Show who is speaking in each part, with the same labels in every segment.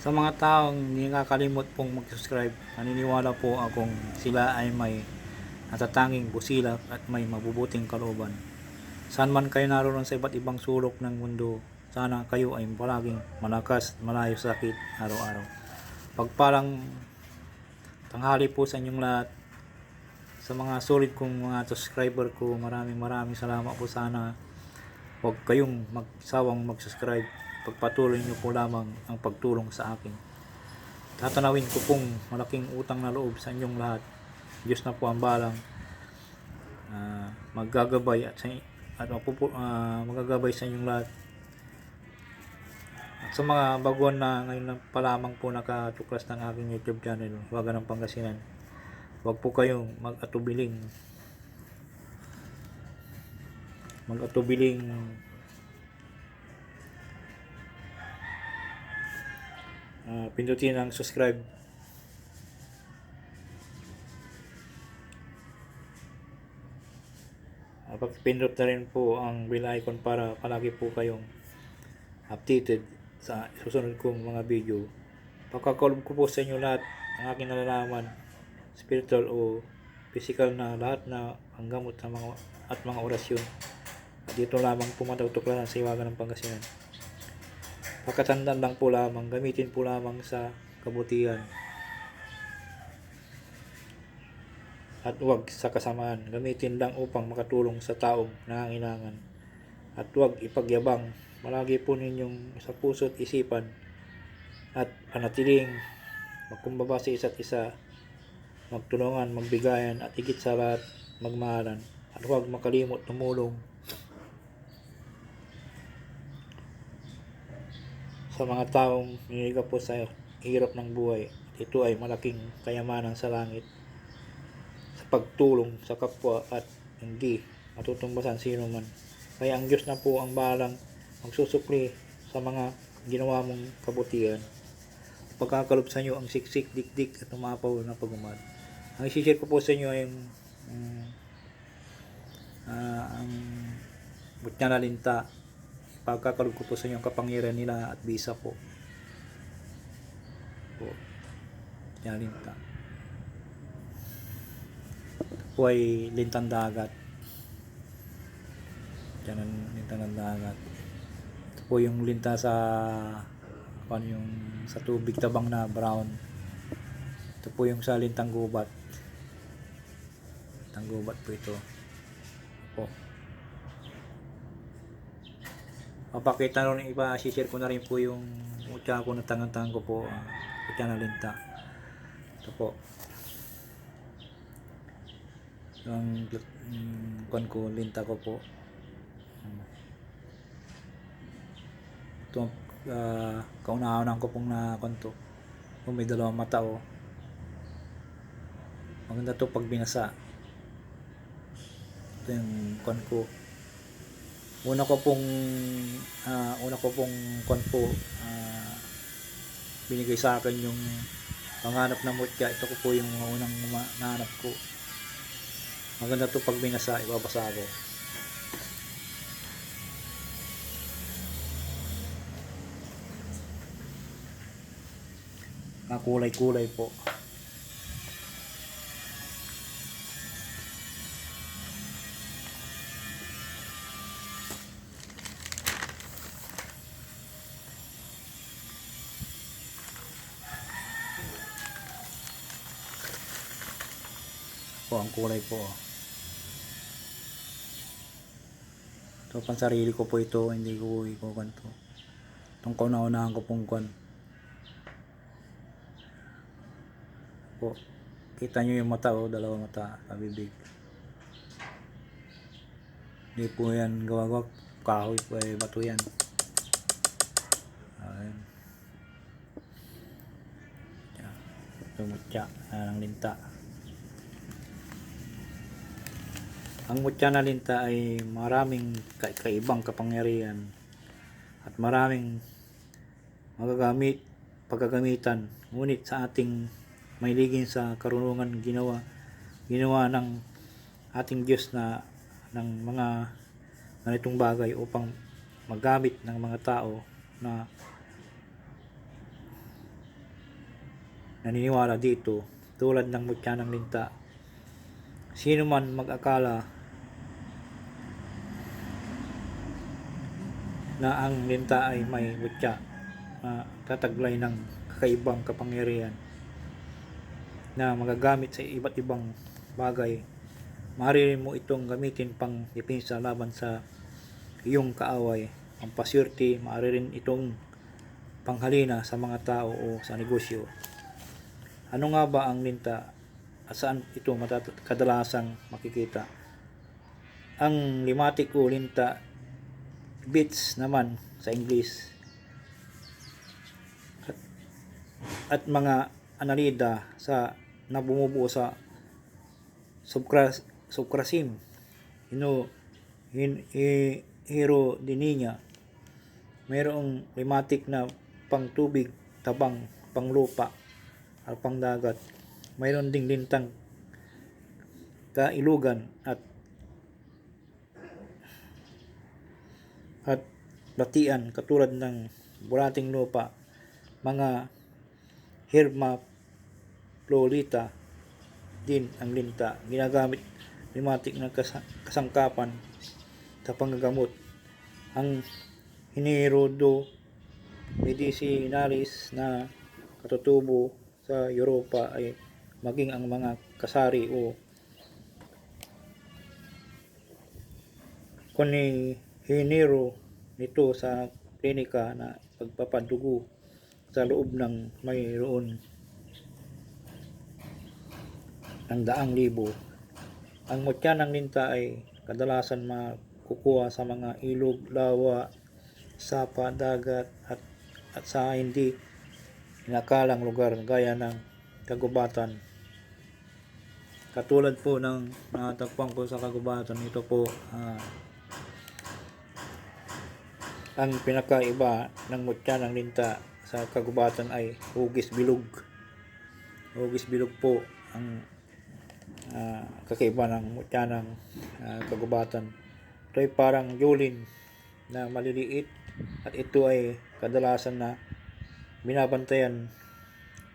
Speaker 1: Sa mga taong hindi nakakalimot pong mag-subscribe, naniniwala po akong sila ay may natatanging busilak at may mabubuting kalooban. Saan man kayo naroon sa iba't ibang sulok ng mundo, sana kayo ay palaging malakas, malayo sa sakit araw-araw. Pagpalang tanghali po sa inyong lahat. Sa mga solid kong mga subscriber ko, maraming maraming salamat po sana. Huwag kayong magsawang mag-subscribe. Pagpatuloy niyo po lamang ang pagtulong sa akin. Tatanawin ko pong malaking utang na loob sa inyong lahat. Diyos na po ang balang ah, maggagabay at sa at mapupu, ah, magagabay sa inyong lahat. At sa mga baguhan na ngayon lang pa lamang po nakatuklas ng aking YouTube channel, Waga ng Pangasinan. Huwag po kayong mag-atubiling mag-atubiling ah, pindutin ang subscribe. Uh, pindot na rin po ang bell icon para palagi po kayong updated sa susunod kong mga video. Pagkakalob ko po sa inyo lahat ang aking nalalaman spiritual o physical na lahat na ang gamot sa mga at mga orasyon. Dito lamang po matatuklasan sa iwagan ng Pangasinan pagkatandaan lang po lamang gamitin po lamang sa kabutihan. At huwag sa kasamaan gamitin lang upang makatulong sa taong nangangailangan at huwag ipagyabang malagi po ninyong sa puso't isipan at panatiling magkumbaba sa isa't isa magtulungan, magbigayan at higit sa lahat magmahalan. At huwag makalimot tumulong sa mga taong niliga po sa hirap ng buhay ito ay malaking kayamanan sa langit sa pagtulong sa kapwa at hindi matutumbasan sino man kaya ang Diyos na po ang balang magsusukli sa mga ginawa mong kabutihan pagkakalob sa inyo ang siksik, dikdik at umapaw na pagumad. Ang isi-share ko po sa inyo ay um, ah, ang butya na linta. Pagkakalob ko po sa inyo ang kapangyarihan nila at bisa po. Po. Butya na linta. Ito po ay lintang dagat. Butya na lintang ng dagat. Ito po yung linta sa ano yung sa tubig tabang na brown ito po yung sa lintang gubat lintang gubat po ito po papakita rin iba share ko na rin po yung utya ko na tangan-tangan ko po uh, utya na linta. Ito po. Yung um, kwan ko linta ko po. Ito uh, kaunahanan ko pong na kanto kung may dalawang mata oh. Maganda to pag binasa. Ito yung kon ko una ko pong ah, una ko pong kon po ah, binigay sa akin yung panganap na mutya ito ko po yung unang nahanap ko. Maganda to pag binasa ibabasa ko mga kulay-kulay po. po ang kulay po. Ito pang sarili ko po ito, hindi ko ikukanto. Itong kauna-unahan ko pong kwan. po. Kita nyo yung mata oh, dalawa mata, pabibig. Hindi po yan gawa-gawa. Kahoy po eh, bato yan. Yan. Tumutya. Ang linta. Ang mutya na linta ay maraming ka- kaibang kapangyarihan at maraming magagamit pagkagamitan ngunit sa ating may ligin sa karunungan ginawa ginawa ng ating Diyos na ng mga ganitong bagay upang magamit ng mga tao na naniniwala dito tulad ng mutya ng linta. Sino man mag-akala na ang linta ay may mutya na tataglay ng kakaibang kapangyarihan na magagamit sa iba't ibang bagay. Maaari mo itong gamitin pang depensa laban sa iyong kaaway. Ang paswerte, maaari rin itong panghalina sa mga tao o sa negosyo. Ano nga ba ang linta at saan ito matat- kadalasang makikita? Ang limatic o linta bits naman sa English. At, mga analida sa na bumubuo sa subcras, subcrasim hino hin, hi, hero dininya mayroong limatic na pangtubig tabang panglupa at pangdagat. Mayroon ding lintang kailugan at at batian katulad ng bulating lupa, mga hermaphrodita din ang linta. Ginagamit limatik na kas- kasangkapan sa panggagamot. Ang hinirodo medicinalis na katutubo sa Europa ay maging ang mga kasari o kuni hiniro nito sa klinika na pagpapadugo sa loob ng mayroon ng daang libo. Ang mutya ng linta ay kadalasan makukuha sa mga ilog, lawa, sapa, dagat at, at sa hindi inakalang lugar gaya ng kagubatan. Katulad po ng natagpuan ko sa kagubatan, ito po ah, ang pinakaiba ng mutya ng linta sa kagubatan ay hugis bilog. Hugis bilog po ang ah, kakaiba ng mutya ng ah, kagubatan. Ito ay parang yulin na maliliit at ito ay kadalasan na binabantayan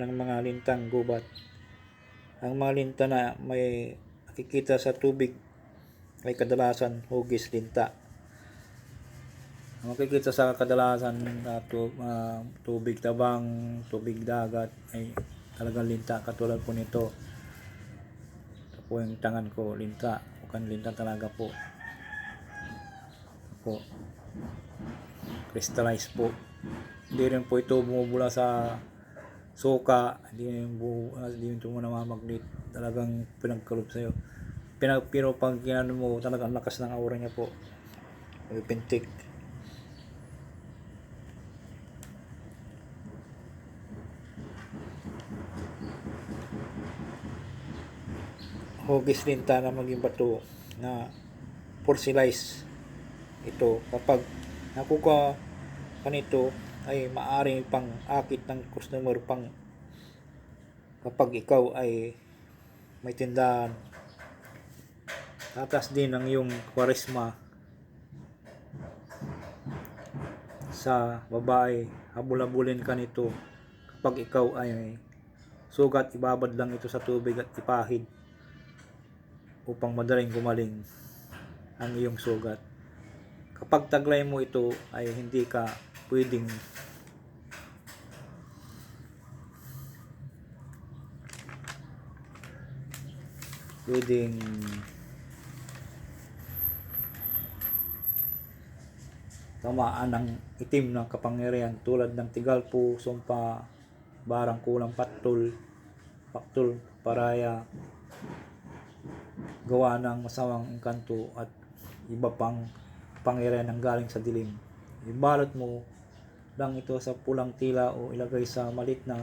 Speaker 1: ng mga lintang gubat. Ang mga linta na may nakikita sa tubig ay kadalasan hugis linta. Makikita sa kadalasan na tu, ah, tubig tabang, tubig dagat ay talagang linta katulad po nito. Ito po yung tangan ko, linta. Mukhang linta talaga po. Po. Crystallize po. Hindi rin po ito bumubula sa suka, hindi rin bu, ah, hindi rin ito mo namamagnet. Talagang pinagkalob sa'yo. Pinag, pero pag ginano mo, talagang lakas ng aura niya po. Pintik. Hugis linta na maging bato na porcelize ito. Kapag nakuha ka nito ay maaring pang akit ng customer pang kapag ikaw ay may tindahan. Tatas din ang iyong kwaresma sa babae. Habul-habulin ka nito kapag ikaw ay sugat ibabad lang ito sa tubig at ipahid upang madaling gumaling ang iyong sugat. Kapag taglay mo ito ay hindi ka pwedeng pwedeng tamaan ng itim ng kapangyarihan tulad ng tigalpo, sumpa, barang kulang patol, paktol, paraya, gawa ng masawang engkanto at iba pang pangyarihan ng galing sa dilim. Ibalot mo lang ito sa pulang tila o ilagay sa malit na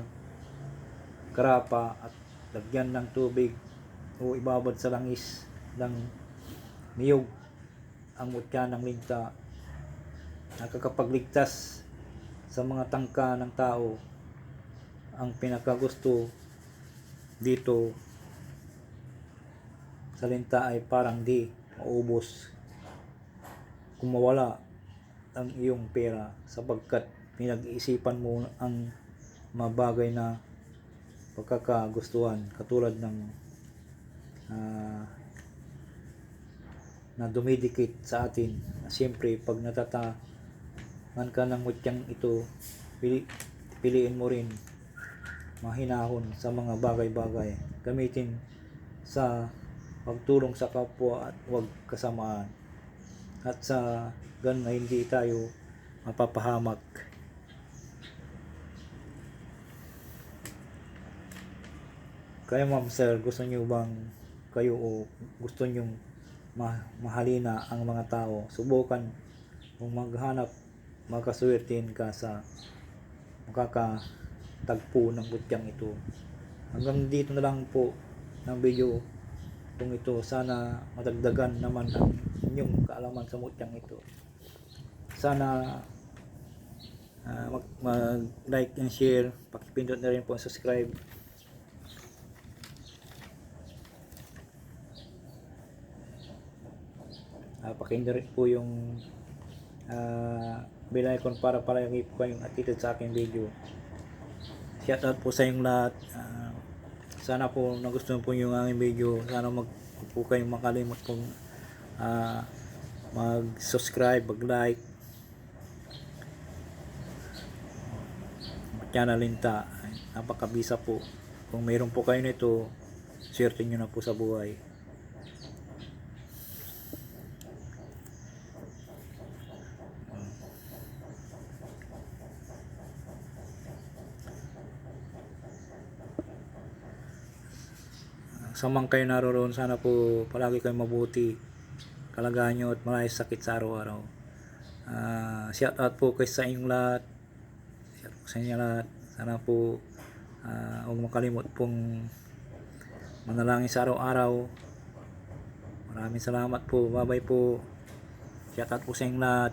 Speaker 1: karapa at lagyan ng tubig o ibabad sa langis ng niyog ang mutya ng linta nakakapagligtas sa mga tangka ng tao ang pinakagusto dito sa linta ay parang di maubos kung mawala ang iyong pera sapagkat pinag-iisipan mo ang mabagay na pagkakagustuhan katulad ng ah, na dumidikit sa atin. Siyempre, pag natatangan ka ng mutyang ito, pili, piliin mo rin mahinahon sa mga bagay-bagay. Gamitin sa pagtulong sa kapwa at huwag kasamaan. At sa ganun ay hindi tayo mapapahamak. Kaya ma'am sir, gusto niyo bang kayo o gusto niyo ma- mahalina ang mga tao? Subukan kung maghanap, magkaswertein ka sa makakatagpo ng butyang ito. Hanggang dito na lang po ng video kung ito. Sana madagdagan naman ang inyong kaalaman sa mutyang ito. Sana ah, mag, mag-like and share. Pakipindot na rin po ang subscribe. uh, pakindot rin po yung uh, bell icon para palagi po kayong attitude sa aking video shout out po sa inyong lahat Ah, sana po nagustuhan po yung aking video. Sana mag po kayong makalimot pong ah, mag subscribe mag like linta. Napakabisa po. Kung mayroon po kayo nito swerte nyo na po sa buhay sa mga kayo naroon, sana po palagi kayo mabuti kalagahan nyo at malayos sakit sa araw-araw. Ah, shout out po kay sa inyong lahat. Shout out sa inyo lahat. Sana po ah, huwag makalimot pong manalangin sa araw-araw. Maraming salamat po. Bye-bye po. Shout out po sa inyong lahat.